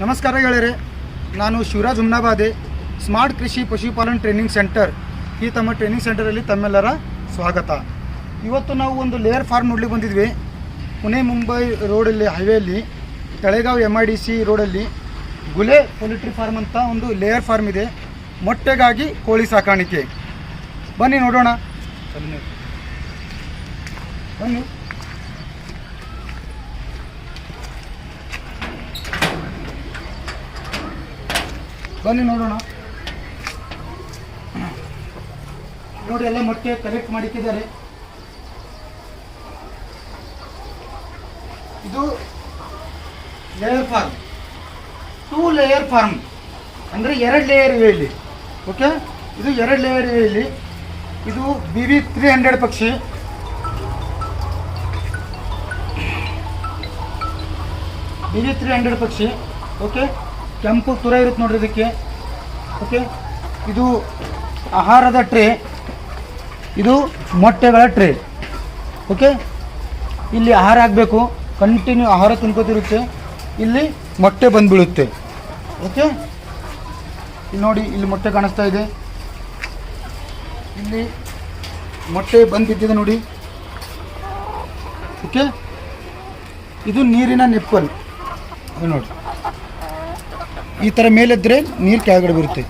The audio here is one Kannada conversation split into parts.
ನಮಸ್ಕಾರ ಗೆಳೆಯರೆ, ನಾನು ಶಿವರಾಜ್ ಹುಮ್ನಾಬಾದೆ ಸ್ಮಾರ್ಟ್ ಕೃಷಿ ಪಶುಪಾಲನ್ ಟ್ರೈನಿಂಗ್ ಸೆಂಟರ್ ಈ ತಮ್ಮ ಟ್ರೈನಿಂಗ್ ಸೆಂಟರಲ್ಲಿ ತಮ್ಮೆಲ್ಲರ ಸ್ವಾಗತ. ಇವತ್ತು ನಾವು ಒಂದು ಲೇಯರ್ ಫಾರ್ಮ್ ನೋಡ್ಲಿಕ್ಕೆ ಬಂದಿದ್ವಿ. ಪುಣೆ, ಮುಂಬೈ ರೋಡಲ್ಲಿ ಹೈವೇಲಿ Talegaon M I D C ರೋಡಲ್ಲಿ ಗುಲೆ ಪೊಲಿಟ್ರಿ ಫಾರ್ಮ್ ಅಂತ ಒಂದು ಲೇಯರ್ ಫಾರ್ಮ್ ಇದೆ. ಮೊಟ್ಟೆಗಾಗಿ ಕೋಳಿ ಸಾಕಾಣಿಕೆ. ಬನ್ನಿ ನೋಡೋಣ. ಬನ್ನಿ. ಬನ್ನಿ ನೋಡೋಣ. ನೋಡಿ, ಎಲ್ಲ ಮೊಟ್ಟೆ ಕಲೆಕ್ಟ್ ಮಾಡಿಕ್ಕಿದ್ದಾರೆ ಇದು layer farm two layer farm ಅಂದರೆ ಎರಡು ಲೇಯರ್ ಇವೆ ಇಲ್ಲಿ ಓಕೆ ಇದು ಎರಡು ಲೇಯರ್ ಇವೆ ಇಲ್ಲಿ ಇದು ಬಿ ವಿ ತ್ರೀ ಹಂಡ್ರೆಡ್ ಪಕ್ಷಿ. ಬಿ ವಿ ತ್ರೀ ಹಂಡ್ರೆಡ್ ಪಕ್ಷಿ. ಓಕೆ ಕೆಂಪು ತುರ ಇರುತ್ತೆ ನೋಡ್ರಿ ಇದಕ್ಕೆ. ಓಕೆ ಇದು ಆಹಾರದ ಟ್ರೇ. ಇದು ಮೊಟ್ಟೆಗಳ ಟ್ರೇ. ಓಕೆ ಇಲ್ಲಿ ಆಹಾರ ಆಗಬೇಕು ಕಂಟಿನ್ಯೂ ಆಹಾರ ತಿನ್ಕೋತಿರುತ್ತೆ. ಇಲ್ಲಿ ಮೊಟ್ಟೆ ಬಂದುಬಿಡುತ್ತೆ. ಓಕೆ ಇಲ್ಲಿ ನೋಡಿ, ಇಲ್ಲಿ ಮೊಟ್ಟೆ ಕಾಣಿಸ್ತಾ ಇದೆ. ಇಲ್ಲಿ ಮೊಟ್ಟೆ ಬಂದಿದ್ದಿದೆ ಬಿದ್ದಿದೆ ನೋಡಿ. ಓಕೆ ಇದು ನೀರಿನ ನಿಪ್ಪಲ್. ನೋಡಿ. ಈ ಥರ ಮೇಲೆದ್ರೆ ನೀರು ಕೆಳಗಡೆ ಬರುತ್ತೆ.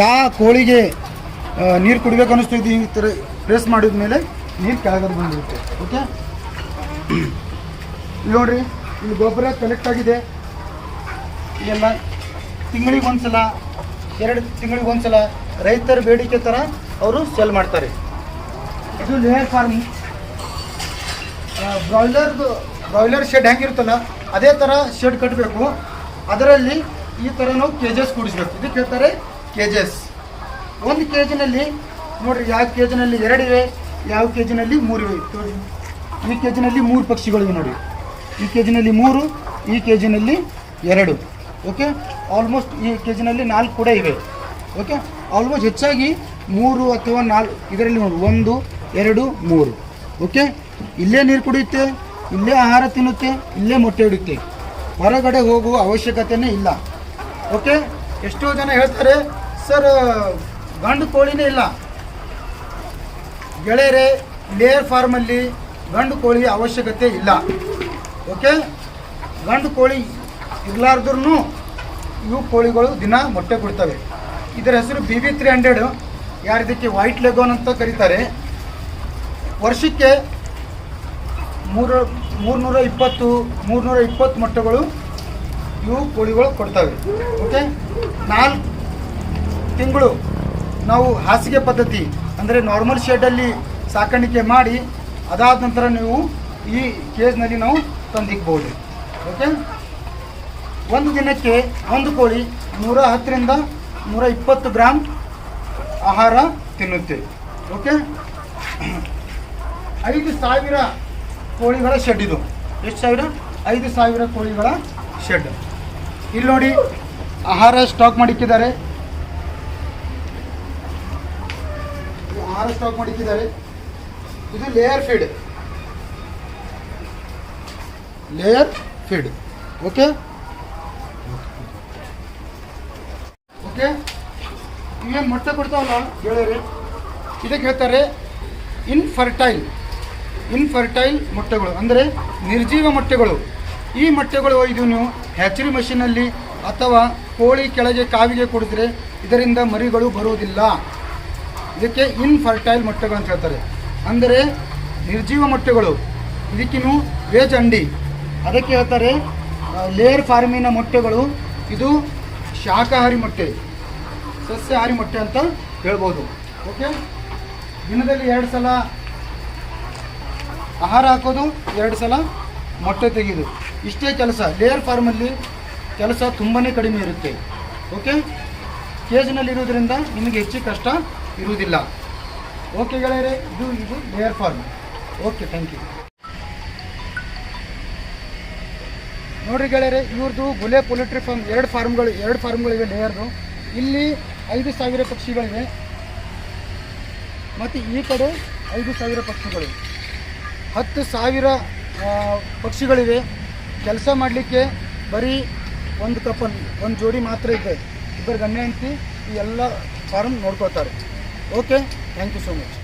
ಯಾವ ಕೋಳಿಗೆ ನೀರು ಕುಡಿಬೇಕು ಅನ್ನಿಸ್ತು ಇದು, ಈ ಥರ ಪ್ರೆಸ್ ಮಾಡಿದ ಮೇಲೆ ನೀರು ಕೆಳಗಡೆ ಬಂದಿರುತ್ತೆ ಓಕೆ ನೋಡಿ ನೋಡ್ರಿ, ಇಲ್ಲಿ ಗೊಬ್ಬರ ಕಲೆಕ್ಟ್ ಆಗಿದೆ. ಇಲ್ಲೆಲ್ಲ ತಿಂಗಳಿಗೆ ಒಂದ್ಸಲ, ಎರಡು ತಿಂಗಳಿಗೆ ಒಂದ್ಸಲ ರೈತರ ಬೇಡಿಕೆ ಥರ ಅವರು ಸೆಲ್ ಮಾಡ್ತಾರೆ. ಇದು ಲೇಯರ್ ಫಾರ್ಮ್ ಬ್ರಾಯ್ಲರ್ದು ಬ್ರಾಯ್ಲರ್ ಶೆಡ್ ಹೆಂಗಿರುತ್ತಲ್ಲ, ಅದೇ ಥರ ಶೆಡ್ ಕಟ್ಟಬೇಕು ಅದರಲ್ಲಿ ಈ ಥರ ನಾವು ಕೆಜಸ್ ಕೂಡಿಸ್ಬೇಕು. ಇದಕ್ಕೆ ಹೇಳ್ತಾರೆ ಕೆಜಸ್ ಒಂದು ಕೆ ಜಿನಲ್ಲಿ ನೋಡಿರಿ, ಯಾವ ಕೆ ಜಿನಲ್ಲಿ ಎರಡಿವೆ ಯಾವ ಕೆ ಜಿನಲ್ಲಿ ಇವೆ? ನೋಡಿ ಈ ಕೆ ಜಿನಲ್ಲಿ ಮೂರು ಪಕ್ಷಿಗಳಿವೆ ನೋಡಿ ಈ ಕೆ ಜಿನಲ್ಲಿ ಮೂರು, ಈ ಕೆ ಜಿನಲ್ಲಿ ಎರಡು. ಓಕೆ ಆಲ್ಮೋಸ್ಟ್ ಈ ಕೆ ಜಿನಲ್ಲಿ ನಾಲ್ಕು ಕೂಡ ಇವೆ. ಓಕೆ ಆಲ್ಮೋಸ್ಟ್ ಹೆಚ್ಚಾಗಿ ಮೂರು ಅಥವಾ ನಾಲ್ಕು, ಇದರಲ್ಲಿ ನೋಡಿ, ಒಂದು, ಎರಡು, ಮೂರು. ಓಕೆ ಇಲ್ಲೇ ನೀರು ಕುಡಿಯುತ್ತೆ, ಇಲ್ಲೇ ಆಹಾರ ತಿನ್ನುತ್ತೆ, ಇಲ್ಲೇ ಮೊಟ್ಟೆ ಇಡುತ್ತೆ. ಹೊರಗಡೆ ಹೋಗುವ ಅವಶ್ಯಕತೆಯೇ ಇಲ್ಲ. ಓಕೆ ಎಷ್ಟೋ ಜನ ಹೇಳ್ತಾರೆ ಸರ್ ಗಂಡು ಕೋಳಿನೇ ಇಲ್ಲ. ಗೆಳೆಯರೆ ಲೇಯರ್ ಫಾರ್ಮಲ್ಲಿ ಗಂಡು ಕೋಳಿ ಅವಶ್ಯಕತೆ ಇಲ್ಲ. ಓಕೆ ಗಂಡು ಕೋಳಿ ಇರಲಾರ್ದ್ರೂ ಇವು ಕೋಳಿಗಳು ದಿನ ಮೊಟ್ಟೆ ಕೊಡ್ತವೆ. ಇದರ ಹೆಸರು ಬಿ ಬಿ ತ್ರೀ ಹಂಡ್ರೆಡ್ ಯಾರು ಇದಕ್ಕೆ ವೈಟ್ ಲೆಗೋನ್ ಅಂತ ಕರೀತಾರೆ. ವರ್ಷಕ್ಕೆ ಮೂರು ಮೂರುನೂರ ಇಪ್ಪತ್ತು ಮೂರುನೂರ ಇಪ್ಪತ್ತು ಮೊಟ್ಟೆಗಳು ಇವು ಕೋಳಿಗಳು ಕೊಡ್ತವೆ. ಓಕೆ ನಾಲ್ಕು ತಿಂಗಳು ನಾವು ಹಾಸಿಗೆ ಪದ್ಧತಿ, ಅಂದರೆ ನಾರ್ಮಲ್ ಶೆಡ್ಡಲ್ಲಿ ಸಾಕಾಣಿಕೆ ಮಾಡಿ, ಅದಾದ ನಂತರ ನೀವು ಈ ಕೇಜ್ನಲ್ಲಿ ನಾವು ತಂದಿಕ್ಬೋದು. ಓಕೆ ಒಂದು ದಿನಕ್ಕೆ ಒಂದು ಕೋಳಿ ನೂರ ಹತ್ತರಿಂದ ನೂರ ಇಪ್ಪತ್ತು ಗ್ರಾಮ್ ಆಹಾರ ತಿನ್ನುತ್ತೆ. ಓಕೆ ಐದು ಸಾವಿರ ಕೋಳಿಗಳ ಶೆಡ್ ಇದು. ಎಷ್ಟು ಸಾವಿರ? ಐದು ಸಾವಿರ ಕೋಳಿಗಳ ಶೆಡ್ ಇಲ್ಲಿ ನೋಡಿ ಆಹಾರ ಸ್ಟಾಕ್ ಮಾಡಿಕ್ಕಿದ್ದಾರೆ. ಆಹಾರ ಸ್ಟಾಕ್ ಮಾಡಿಕ್ಕಿದ್ದಾರೆ. ಇದು layer feed layer feed okay okay ಇವೇನು ಮೊಟ್ಟೆ ಕೊಡ್ತಾವಲ್ಲ ಗೆಳೆಯರೆ? ಇದಕ್ಕೆ ಹೇಳ್ತಾರೆ ಇನ್ಫರ್ಟೈಲ್ ಇನ್ಫರ್ಟೈಲ್ ಮೊಟ್ಟೆಗಳು. ಅಂದರೆ ನಿರ್ಜೀವ ಮೊಟ್ಟೆಗಳು. ಈ ಮೊಟ್ಟೆಗಳು ಇದು ನೀವು ಹ್ಯಾಚರಿ ಮಷೀನಲ್ಲಿ ಅಥವಾ ಕೋಳಿ ಕೆಳಗೆ ಕಾವಿಗೆ ಕೊಡಿದ್ರೆ ಇದರಿಂದ ಮರಿಗಳು ಬರುವುದಿಲ್ಲ. ಇದಕ್ಕೆ ಇನ್ಫರ್ಟೈಲ್ ಮೊಟ್ಟೆಗಳು ಅಂತ ಹೇಳ್ತಾರೆ. ಅಂದರೆ ನಿರ್ಜೀವ ಮೊಟ್ಟೆಗಳು. ಇದಕ್ಕಿನ್ನು ವೇಜ್ ಅಂಡಿ. ಅದಕ್ಕೆ ಹೇಳ್ತಾರೆ ಲೇಯರ್ ಫಾರ್ಮಿನ ಮೊಟ್ಟೆಗಳು. ಇದು ಶಾಖಾಹಾರಿ ಮೊಟ್ಟೆ. ಸಸ್ಯಾಹಾರಿ ಮೊಟ್ಟೆ ಅಂತ ಹೇಳ್ಬೋದು. ಓಕೆ ದಿನದಲ್ಲಿ ಎರಡು ಸಲ ಆಹಾರ ಹಾಕೋದು, ಎರಡು ಸಲ ಮೊಟ್ಟೆ ತೆಗೆಯೋದು. ಇಷ್ಟೇ ಕೆಲಸ ಲೇಯರ್ ಫಾರ್ಮಲ್ಲಿ ಕೆಲಸ ತುಂಬಾ ಕಡಿಮೆ ಇರುತ್ತೆ. ಓಕೆ ಕೇಜಿನಲ್ಲಿರೋದ್ರಿಂದ ನಿಮಗೆ ಹೆಚ್ಚು ಕಷ್ಟ ಇರುವುದಿಲ್ಲ. ಓಕೆ ಗೆಳೆಯರೆ, ಇದು ಇದು layer farm okay thank you ನೋಡ್ರಿ ಗೆಳೆಯರೆ, ಇವ್ರದ್ದು ಗುಲೆ ಪೊಲಿಟ್ರಿ ಫಾರ್ಮ್ ಎರಡು ಫಾರ್ಮ್ಗಳು ಎರಡು ಫಾರ್ಮ್ಗಳಿವೆ ಲೇಯರ್ದು ಇಲ್ಲಿ ಐದು ಸಾವಿರ ಪಕ್ಷಿಗಳಿವೆ. ಮತ್ತು ಈ ಕಡೆ ಐದು ಸಾವಿರ ಪಕ್ಷಿಗಳಿವೆ. ಹತ್ತು ಸಾವಿರ ಪಕ್ಷಿಗಳಿವೆ. ಕೆಲಸ ಮಾಡಲಿಕ್ಕೆ ಬರೀ ಒಂದು ಕಪನ್ ಒಂದು ಜೋಡಿ ಮಾತ್ರ ಇದೆ. ಇಬ್ಬರು ಗಂಡ, ಹೆಂಡತಿ ಈ ಎಲ್ಲ ಫಾರ್ಮ್ ನೋಡ್ಕೋತಾರೆ okay thank you so much